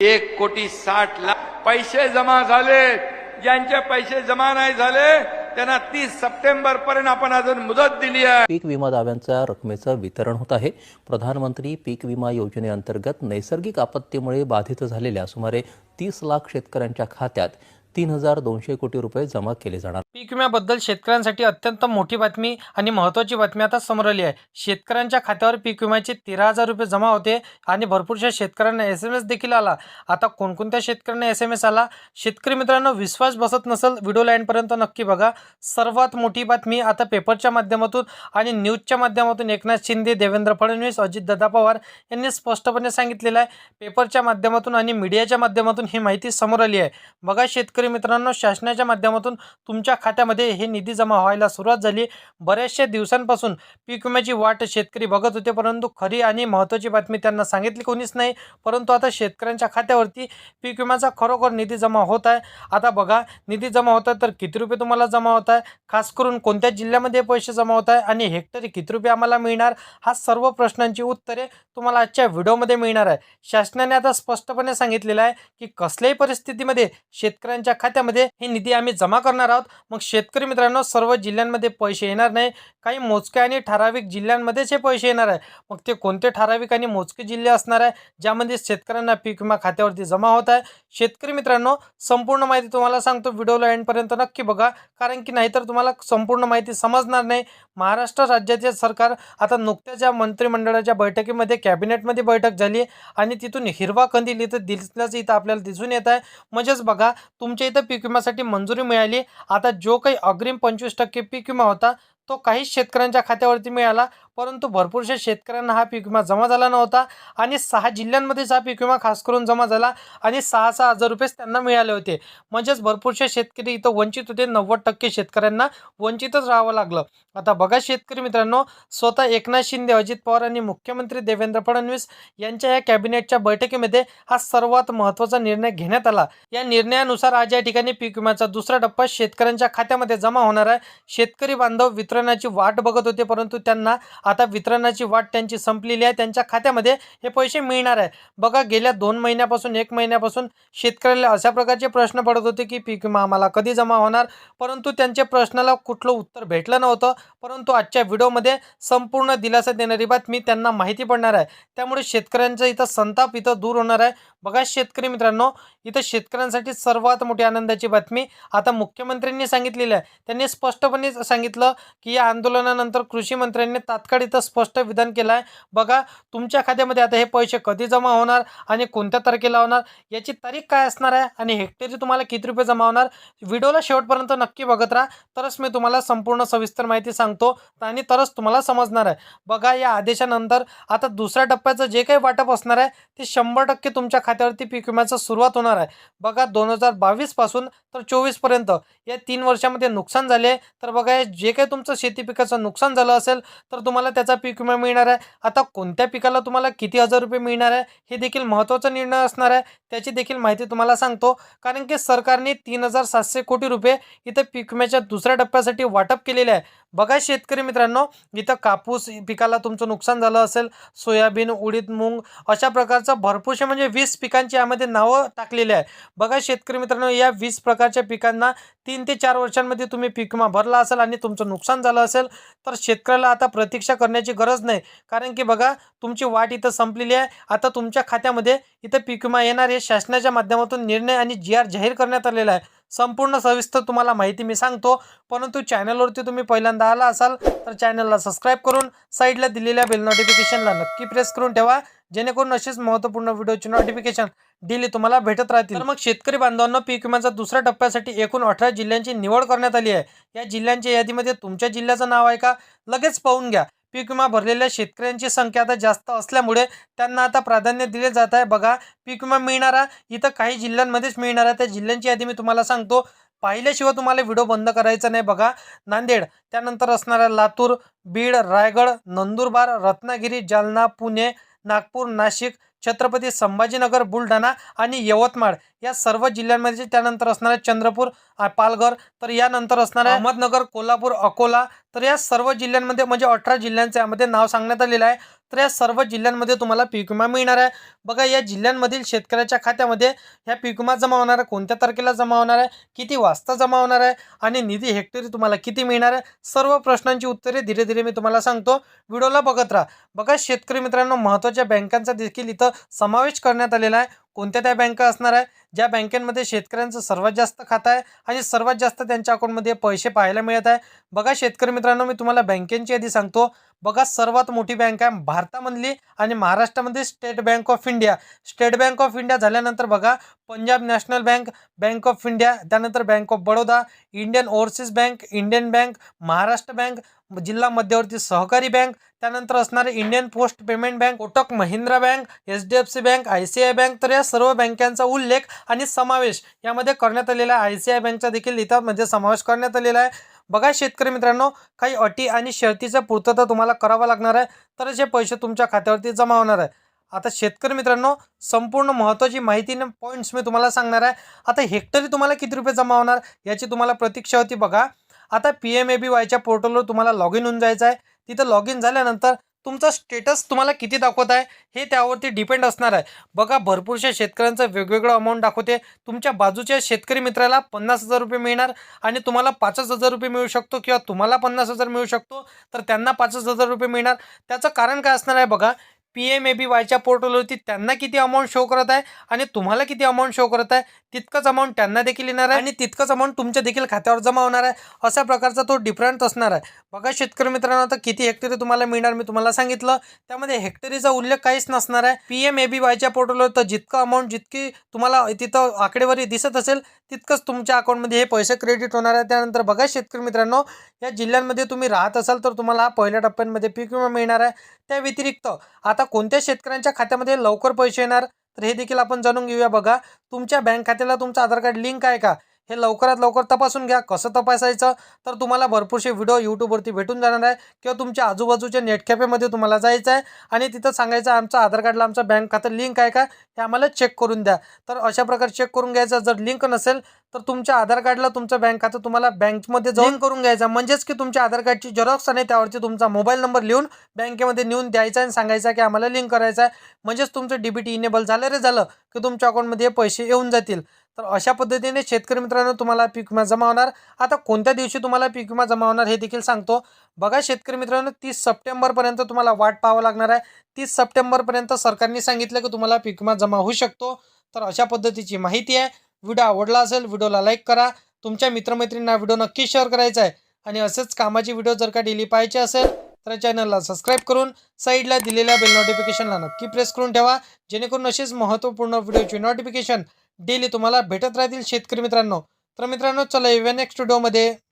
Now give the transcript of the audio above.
एक कोटी साठ लाख पैसे जमा झाले. ज्यांचे पैसे जमा नाही झाले त्यांना तीस सप्टेंबर पर्यंत आपण अजून मुदत दिली आहे. पीक विमा दाव्यांच्या रकमेचं वितरण होत आहे. प्रधानमंत्री पीक विमा योजनेअंतर्गत नैसर्गिक आपत्तीमुळे बाधित झालेल्या सुमारे तीस लाख शेतकऱ्यांच्या खात्यात तीन हजार दोनशे कोटी रुपये जमा केले जाणार. पीक विम्याबद्दल शेतकऱ्यांसाठी अत्यंत मोठी बातमी आणि महत्त्वाची बातमी आता समोर आली आहे. शेतकऱ्यांच्या खात्यावर पीक विम्याचे तेरा हजार रुपये जमा होते आणि भरपूरशा शेतकऱ्यांना एस एम एस देखील आला. आता कोणकोणत्या शेतकऱ्यांना एस एम एस आला? शेतकरी मित्रांनो विश्वास बसत नसेल व्हिडिओ लाईनपर्यंत नक्की बघा. सर्वात मोठी बातमी आता पेपरच्या माध्यमातून आणि न्यूजच्या माध्यमातून एकनाथ शिंदे देवेंद्र फडणवीस अजितदादा पवार यांनी स्पष्टपणे सांगितलेलं आहे. पेपरच्या माध्यमातून आणि मीडियाच्या माध्यमातून ही माहिती समोर आली आहे. बघा शेतकरी मित्रांनो शासनाच्या माध्यमातून तुमच्या खात्यामध्ये हे निधी जमा व्हायला सुरुवात झाली. बऱ्याचशा दिवसांपासून पीक विम्याची वाट शेतकरी बघत होते परंतु खरी आणि महत्त्वाची बातमी त्यांना सांगितली कोणीच नाही. परंतु आता शेतकऱ्यांच्या खात्यावरती पीक विम्याचा खरोखर निधी जमा होत आहे. आता बघा निधी जमा होत आहे तर किती रुपये तुम्हाला जमा होत आहे? खास करून कोणत्या जिल्ह्यामध्ये पैसे जमा होत आहे आणि हेक्टरी किती रुपये आम्हाला मिळणार? हा सर्व प्रश्नांची उत्तरे तुम्हाला आजच्या व्हिडिओमध्ये मिळणार आहे. शासनाने आता स्पष्टपणे सांगितलेलं आहे की कसल्याही परिस्थितीमध्ये शेतकऱ्यांच्या खात्यामध्ये हे निधी आम्ही जमा करणार आहोत. मग शेतकरी मित्रांनो सर्व जिल्ह्यांमध्ये पैसे येणार नाही. काही मोजके आणि ठराविक जिल्ह्यांमध्येच हे पैसे येणार आहे. मग ते कोणते ठराविक आणि मोजके जिल्हे असणार आहे? ज्यामध्ये शेतकऱ्यांना पीक विमा खात्यावरती जमा होत आहे. शेतकरी मित्रांनो संपूर्ण माहिती तुम्हाला सांगतो. व्हिडिओला एंडपर्यंत नक्की बघा. कारण की नाहीतर तुम्हाला संपूर्ण माहिती समजणार नाही. महाराष्ट्र राज्याचे सरकार आता नुकत्याच या मंत्रिमंडळाच्या बैठकीमध्ये कॅबिनेटमध्ये बैठक झाली आणि तिथून हिरवा कंदील इथं दिसल्याचं इथं आपल्याला दिसून येत आहे. म्हणजेच बघा तुमच्या इथं पीक विम्यासाठी मंजुरी मिळाली. आता जो काही अग्रिम पंचवीस टक्के पीक विमा होता तो काहीच शेतकऱ्यांच्या खात्यावरती मिळाला परंतु भरपूरशा शेतकऱ्यांना हा पीक विमा जमा झाला नव्हता आणि सहा जिल्ह्यांमध्येच हा पीक विमा खास करून जमा झाला आणि सहा सहा हजार रुपयेच त्यांना मिळाले होते. म्हणजेच भरपूरशा शेतकरी इथं वंचित होते. नव्वद टक्के शेतकऱ्यांना वंचितच राहावं लागलं. आता बघा शेतकरी मित्रांनो स्वतः एकनाथ शिंदे अजित पवार आणि मुख्यमंत्री देवेंद्र फडणवीस यांच्या या कॅबिनेटच्या बैठकीमध्ये हा सर्वात महत्त्वाचा निर्णय घेण्यात आला. या निर्णयानुसार आज या ठिकाणी पीक विम्याचा दुसरा टप्पा शेतकऱ्यांच्या खात्यामध्ये जमा होणार आहे. शेतकरी बांधव वितरण वितरणाची वाट बघत होते परंतु त्यांना आता वितरणाची वाट त्यांची संपलेली आहे. त्यांच्या खात्यामध्ये हे पैसे मिळणार आहे. बघा गेल्या दोन महिन्यापासून एक महिन्यापासून शेतकऱ्याला अशा प्रकारचे प्रश्न पडत होते की पीक विमा आम्हाला कधी जमा होणार? परंतु त्यांच्या प्रश्नाला कुठलं उत्तर भेटलं नव्हतं. परंतु आजच्या व्हिडिओमध्ये संपूर्ण दिलासा देणारी बातमी त्यांना माहिती पडणार आहे. त्यामुळे शेतकऱ्यांचा इथं संताप इथं दूर होणार आहे. बघा शेतकरी मित्रांनो इथं शेतकऱ्यांसाठी सर्वात मोठी आनंदाची बातमी आता मुख्यमंत्र्यांनी सांगितलेली आहे. त्यांनी स्पष्टपणे सांगितलं की या आंदोलनानंतर कृषी मंत्र्यांनी तात्काळ इथं स्पष्ट विधान केलं आहे. बघा तुमच्या खात्यामध्ये आता हे पैसे कधी जमा होणार आणि कोणत्या तारखेला होणार याची तारीख काय असणार आहे आणि हेक्टरी तुम्हाला किती रुपये जमा होणार व्हिडिओला शेवटपर्यंत नक्की बघत राहा. तरच मी तुम्हाला संपूर्ण सविस्तर माहिती सांगतो आणि तरच तुम्हाला समजणार आहे. बघा या आदेशानंतर आता दुसऱ्या टप्प्याचं जे काही वाटप असणार आहे ते शंभर टक्के तुमच्या खात्यावरती पीक विम्याचा सुरुवात होणार आहे. बघा दोन हजार बावीसपासून तर चोवीसपर्यंत या तीन वर्षामध्ये नुकसान झाले तर बघा जे काही तुमचं शेती पिकाचं नुकसान झालं असेल तर तुम्हाला त्याचा पीक विमा मिळणार आहे. आता कोणत्या पिकाला तुम्हाला किती हजार रुपये मिळणार आहे हे देखील महत्त्वाचा निर्णय असणार आहे. त्याची देखील माहिती तुम्हाला सांगतो. कारण की सरकारने तीन हजार सातशे कोटी रुपये इथं पीक विम्याच्या दुसऱ्या टप्प्यासाठी वाटप केलेले आहे. बघा शेतकरी मित्रांनो इथं कापूस पिकाला तुमचं नुकसान झालं असेल सोयाबीन उडीद मूग अशा प्रकारचं भरपूरशे म्हणजे वीस पिकांची यामध्ये नावं टाकलेली आहे बघा शेतकरी मित्रांनो या वीस प्रकारच्या पिकांना तीन ते चार वर्षांमध्ये तुम्ही पीक विमा भरला असेल आणि तुमचं नुकसान झालं असेल तर शेतकऱ्याला आता प्रतीक्षा करण्याची गरज नाही. कारण की बघा तुमची वाट इथं संपलेली आहे. आता तुमच्या खात्यामध्ये इथं पीक विमा येणार हे शासनाच्या माध्यमातून निर्णय आणि जी आर जाहीर करण्यात आलेला आहे. संपूर्ण सविस्तर तुम्हाला माहिती मी सांगतो. परंतु चॅनलवरती तुम्ही पहिल्यांदा आला असाल तर चॅनलला सबस्क्राईब करून साईडला दिलेल्या बेल नोटिफिकेशनला नक्की प्रेस करून ठेवा. जेणेकरून असेच महत्त्वपूर्ण व्हिडिओचे नोटिफिकेशन डेली तुम्हाला भेटत राहतील. तर मग शेतकरी बांधवांना पीक विम्याचा दुसऱ्या टप्प्यासाठी एकूण अठरा जिल्ह्यांची निवड करण्यात आली आहे. या जिल्ह्यांच्या यादीमध्ये तुमच्या जिल्ह्याचं नाव आहे का? लगेच पाहून घ्या. पीक विमा भरलेल्या शेतकऱ्यांची संख्या आता जास्त असल्यामुळे त्यांना आता प्राधान्य दिले जात आहे. बघा पीक विमा मिळणारा इथं काही जिल्ह्यांमध्येच मिळणार आहे. त्या जिल्ह्यांची यादी मी तुम्हाला सांगतो. पाहिल्याशिवाय तुम्हाला व्हिडिओ बंद करायचा नाही. बघा नांदेड त्यानंतर असणारा लातूर बीड रायगड नंदुरबार रत्नागिरी जालना पुणे नागपूर नाशिक छत्रपती संभाजीनगर बुलढाणा आणि यवतमाळ या सर्व जिल्ह्यांमध्ये त्यानंतर असणार आहे चंद्रपूर पालघर तर यानंतर असणार आहे अहमदनगर कोल्हापूर अकोला तर या सर्व जिल्ह्यांमध्ये म्हणजे अठरा जिल्ह्यांचं यामध्ये नाव सांगण्यात आलेलं आहे. तर या सर्व जिल्ह्यांमध्ये तुम्हाला पीक विमा मिळणार आहे. बघा या जिल्ह्यांमधील शेतकऱ्याच्या खात्यामध्ये ह्या पीक विमा जमा होणार आहे. कोणत्या तारखेला जमा होणार आहे? किती वाजता जमा होणार आहे? आणि निधी हेक्टरी तुम्हाला किती मिळणार आहे? सर्व प्रश्नांची उत्तरे धीरे धीरे मी तुम्हाला सांगतो. व्हिडिओला बघत राहा. बघा शेतकरी मित्रांनो महत्त्वाच्या बँकांचा देखील इथं समावेश करण्यात आलेला आहे. कोणत्या त्या बँका असणार आहे? ज्या बँकेमध्ये शेतकऱ्यांचं सर्वात जास्त खातं आहे आणि सर्वात जास्त त्यांच्या अकाउंटमध्ये पैसे पाहायला मिळत आहे. बघा शेतकरी मित्रांनो मी तुम्हाला बँकेची यादी सांगतो. बघा सर्वात मोठी बँक आहे भारतामधली आणि महाराष्ट्रामध्ये state bank of India state bank of India झाल्यानंतर बघा Punjab national bank bank of India त्यानंतर bank of Baroda Indian overseas bank Indian bank Maharashtra bank जिल्हा मध्यवर्ती सहकारी बँक त्यानंतर असणारे Indian post payment bank Kotak Mahindra bank H D F C bank I C I bank तर या सर्व बँकांचा उल्लेख आणि समावेश यामध्ये करण्यात आलेला आहे. आय सी आय बँकचा देखील इथं म्हणजे समावेश करण्यात आलेला आहे. बघा शेतकरी मित्रांनो काही अटी आणि शर्तीचं पूर्तता तुम्हाला करावं लागणार आहे तरच हे पैसे तुमच्या खात्यावरती जमा होणार आहे. आता शेतकरी मित्रांनो संपूर्ण महत्त्वाची माहिती पॉईंट्स मी तुम्हाला सांगणार आहे. आता हेक्टरी तुम्हाला किती रुपये जमा होणार याची तुम्हाला प्रतीक्षा होती बघा. आता पी एम ए बी वायच्या पोर्टलवर तुम्हाला लॉग इन होऊन जायचं आहे. तिथं लॉग इन झाल्यानंतर तुमचा स्टेटस तुम्हाला किती दाखवत आहे हे त्यावरती डिपेंड असणार आहे. बघा भरपूरशा शेतकऱ्यांचं वेगवेगळं अमाऊंट दाखवते. तुमच्या बाजूच्या शेतकरी मित्राला पन्नास हजार रुपये मिळणार आणि तुम्हाला पाचच हजार रुपये मिळू शकतो किंवा तुम्हाला पन्नास हजार मिळू शकतो तर त्यांना पाचच हजार रुपये मिळणार. त्याचं कारण काय असणार आहे बघा पी एम ए बी वायच्या पोर्टलवरती त्यांना किती अमाऊंट शो करत आहे आणि तुम्हाला किती अमाऊंट शो करत आहे तितकंच अमाऊंट त्यांना देखील येणार आहे आणि तितकंच अमाऊंट तुमच्या देखील खात्यावर जमा होणार आहे. अशा प्रकारचा तो डिफरंट असणार आहे. बघा शेतकरी मित्रांनो आता किती हेक्टरी तुम्हाला मिळणार मी तुम्हाला सांगितलं. त्यामध्ये हेक्टरीचा उल्लेख काहीच नसणार आहे. पी एम ए बी वायच्या पोर्टलवर तर जितकं अमाऊंट जितकी तुम्हाला तिथं आकडेवारी दिसत असेल तितकंच तुमच्या अकाउंटमध्ये हे पैसे क्रेडिट होणार आहे. त्यानंतर बघा शेतकरी मित्रांनो या जिल्ह्यांमध्ये तुम्ही राहत असाल तर तुम्हाला हा पहिल्या टप्प्यांमध्ये पीक विमा मिळणार आहे. त्या व्यतिरिक्त आता कोणत्या शेतकऱ्यांच्या खात्यामध्ये लवकर पैसे येणार? तर हे देखील आपण जाणून घेऊया. बघा तुमच्या बँक खात्याला तुमचं आधार कार्ड लिंक आहे का? हे लवकरात लवकर तपासून घ्या. कसं तपासायचं? तर तुम्हाला भरपूरसे व्हिडिओ यूट्यूबवरती भेटून जाणार आहे किंवा तुमच्या आजूबाजूच्या नेट कॅफेमध्ये तुम्हाला जायचं आहे आणि तिथं सांगायचं आमचं आधार कार्डला आमचं बँक खातं लिंक आहे का? हे आम्हाला चेक करून द्या. तर अशा प्रकारे चेक करून घ्यायचं. जर लिंक नसेल तर तुमच्या आधार कार्डला तुमचं बँक खातं तुम्हाला बँकमध्ये जाऊन करून घ्यायचं म्हणजेच की तुमच्या आधार कार्डची झेरॉक्स आणि त्यावरती तुमचा मोबाईल नंबर लिहून बँकेमध्ये नेऊन द्यायचा आणि सांगायचा की आम्हाला लिंक करायचं आहे. म्हणजेच तुमचं डीबीटी इनेबल झालं रे झालं की तुमच्या अकाउंटमध्ये हे पैसे येऊन जातील. तर अशा पद्धतीने शेतकरी मित्रांनो तुम्हाला पीक विमा जमा होणार. आता कोणत्या दिवशी तुम्हाला पीक विमा जमा होणार हे देखील सांगतो. बघा शेतकरी मित्रांनो तीस सप्टेंबरपर्यंत तुम्हाला वाट पाहावं लागणार आहे. तीस सप्टेंबरपर्यंत सरकारने सांगितलं की तुम्हाला पीक विमा जमा होऊ शकतो. तर अशा पद्धतीची माहिती आहे. व्हिडिओ आवडला असेल व्हिडिओला लाईक करा. तुमच्या मित्रमैत्रिणींना व्हिडिओ नक्की शेअर करायचा आहे. आणि असेच कामाची व्हिडिओ जर का डेली पाहायचे असेल तर चॅनलला सबस्क्राईब करून साईडला दिलेल्या बेल नोटिफिकेशनला नक्की प्रेस करून ठेवा. जेणेकरून असेच महत्त्वपूर्ण व्हिडिओची नोटिफिकेशन डेली तुम्हाला भेटत राहतील शेतकरी मित्रांनो. तर मित्रांनो चला येऊया नेक्स्ट व्हिडिओमध्ये